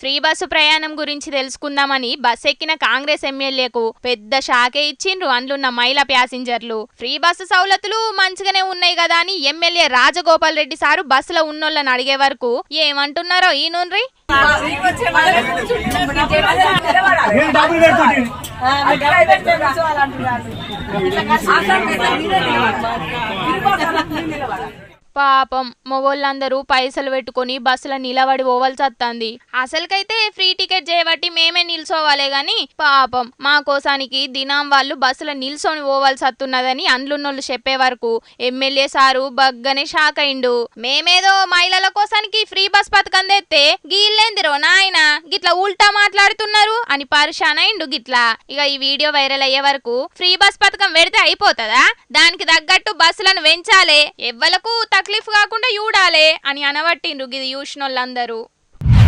Free bus ప్రయాణం గురించి తెలుసుకుందామని బస్ ఎక్కిన కాంగ్రెస్ ఎమ్మెల్యేకు పెద్ద షాకే ఇచ్చిండ్రు. అందులున్న మహిళా ప్యాసింజర్లు. ఫ్రీ బస్సు సౌలతులు మంచిగానే ఉన్నాయి కదా అని ఎమ్మెల్యే రాజగోపాల్ రెడ్డి సారు బస్సులో ఉన్నోళ్ళని అడిగే వరకు ఏమంటున్నారో ఈ నుండ్రి పాపం మొగోళ్ళందరూ పైసలు పెట్టుకొని బస్సుల నిలబడి పోవాల్సి వస్తుంది అసలుకైతే ఫ్రీ టికెట్ చేయబట్టి మేమే నిల్చోవాలే గాని పాపం మా కోసానికి దినం వాళ్ళు బస్సుల నిల్చొని పోవాల్సి వస్తున్నదని అండ్లున్నోళ్ళు చెప్పే వరకు ఎమ్మెల్యే సారు బగ్గనే షాక్ అయిండు మేమేదో మహిళల కోసానికి చేస్తే గీళ్ళేందిరో నాయన? గిట్లా ఉల్టా మాట్లాడుతున్నారు? అని పరుషాన్ అయిండు గిట్లా. ఇక ఈ వీడియో వైరల్ అయ్యే వరకు ఫ్రీ బస్ పథకం పెడితే అయిపోతుందా? దానికి తగ్గట్టు బస్సులను పెంచాలే ఎవ్వలకు తక్లీఫ్ కాకుండా చూడాలే అని అనబట్టిండ్రు గిది చూసినోళ్ళందరూ